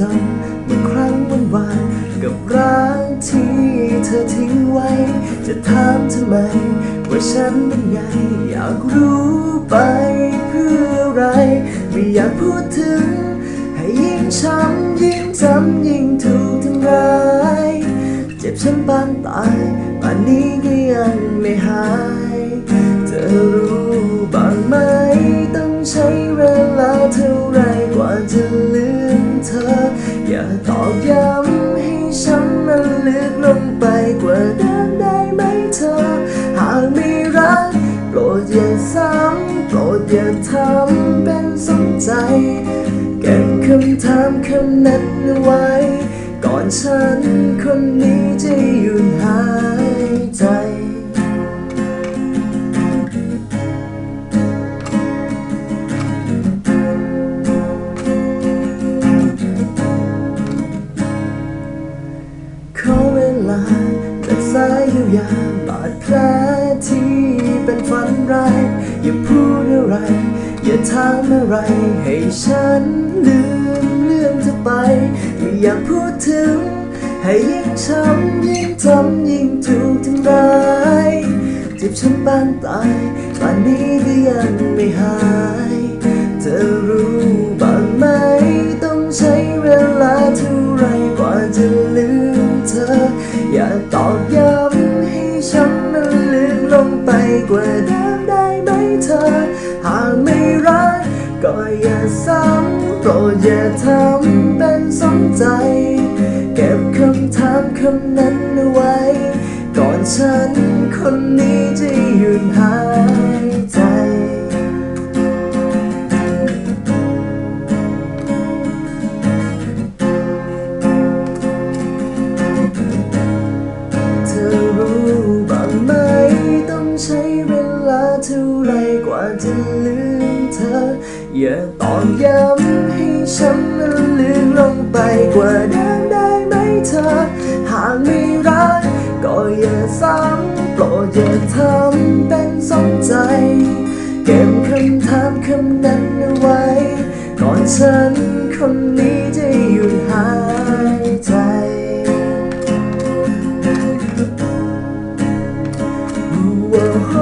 ำเมื่อครั้งวันวานกับรักที่เธอทิ้งไว้ จะถามทำไม ว่าฉันเป็นไง อยากรู้ไปเพื่ออะไร ไม่อยากพูดถึง ให้ยิ่งช้ำยิ่งจำยิ่งถูกทำร้าย เจ็บช้ำปานตายป่านนี้ก็ยังไม่หาย เธอรู้บ้างไหม โปรดอย่าซ้ำโปรดอย่าทำเป็นสนใจ เก็บคำถามคำนั้นไว้ ก่อนฉันคนนี้จะหยุดหายใจขอเวลาจากสายเยียวยาบาดแผลที่ เป็นฝันร้ายอย่าพูดอะไร อย่าถามอะไร ให้ฉันลืมเรื่องเธอไป ไม่อยากพูดถึง ให้ยิ่งช้ำยิ่งจำยิ่งถูกทำร้ายเจ็บช้ำปานตายป่านนี้ก็ยังไม่หาย เธอรู้บ้างไหม ต้องใช้เวลาเท่าไรกว่าจะลืมเธอ อย่าตอกย้ำให้ฉันมันลึกลงไปกว่าเดิม เธอ หากไม่รัก ก็อย่าซ้ำโปรดอย่าทำเป็นสนใจ เก็บคำถามคำนั้นเอาไว้ ก่อนฉันคนนี้จะหยุดหาย อย่าตอกย้ำให้ฉันมันลืมลงไปกว่าเดิมได้ไหมเธอ หากไม่รักก็อย่าซ้ำโปรดอย่าทำเป็นสนใจ เก็บคำถามคำนั้นเอาไว้ ก่อนฉันคนนี้จะหยุดหายใจโอ้